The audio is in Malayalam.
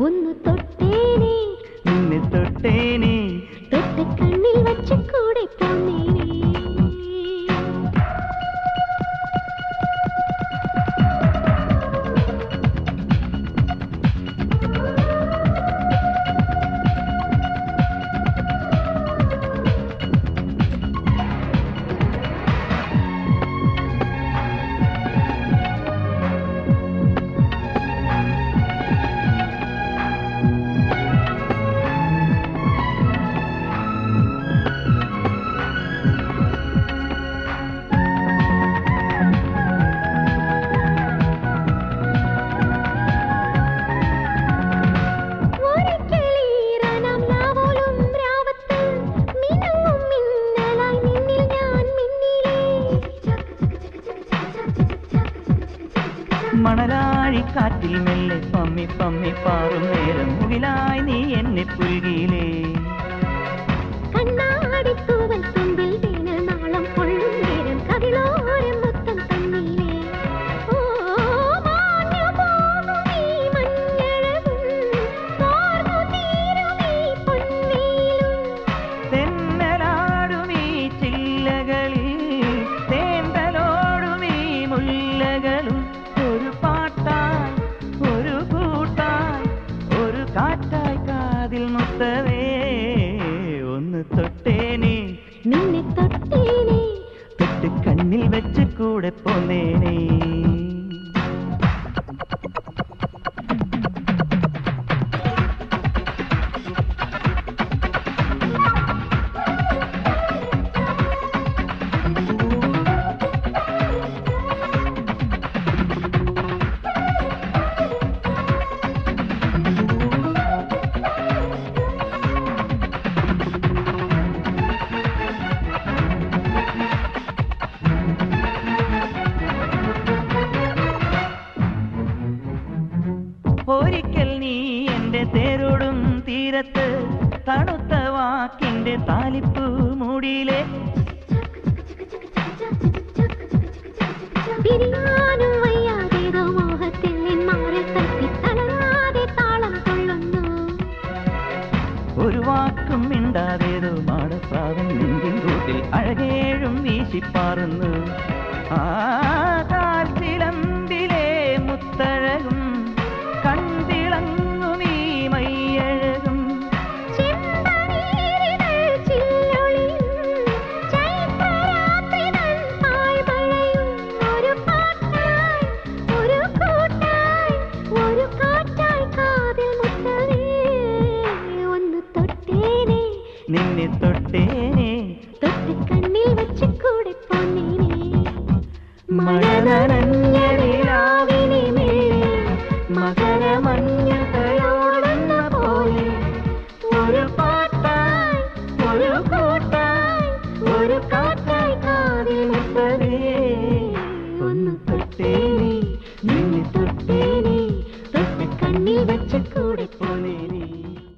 ಒಂದು മണലാഴിക്കാറ്റിൽ മെല്ലെ പമ്മി പമ്മി പാറും നേരം മുകിലായി നീ എന്നെ പുരുകി മുത്തമേ ഒന്ന് തൊട്ടേനെ. നിന്നെ തൊട്ടേനെ. തൊട്ട് കണ്ണിൽ വെച്ച് കൂടെ പോന്നേനേ. നിലത്ത് തണുത്ത വാക്കിന്റെ താലിപ്പ് മൂടിയിലെ. ഒരു വാക്കും മിണ്ടാതേതോ മാടപ്പാവൻ നെഞ്ചിൻ കൂട്ടിൽ അഴകേഴും വീശിപ്പാറുന്നു. ആ நின்னி தொட்டேனே. தொட்டு கண்ணில் வச்சு கூட போனேனே. மழை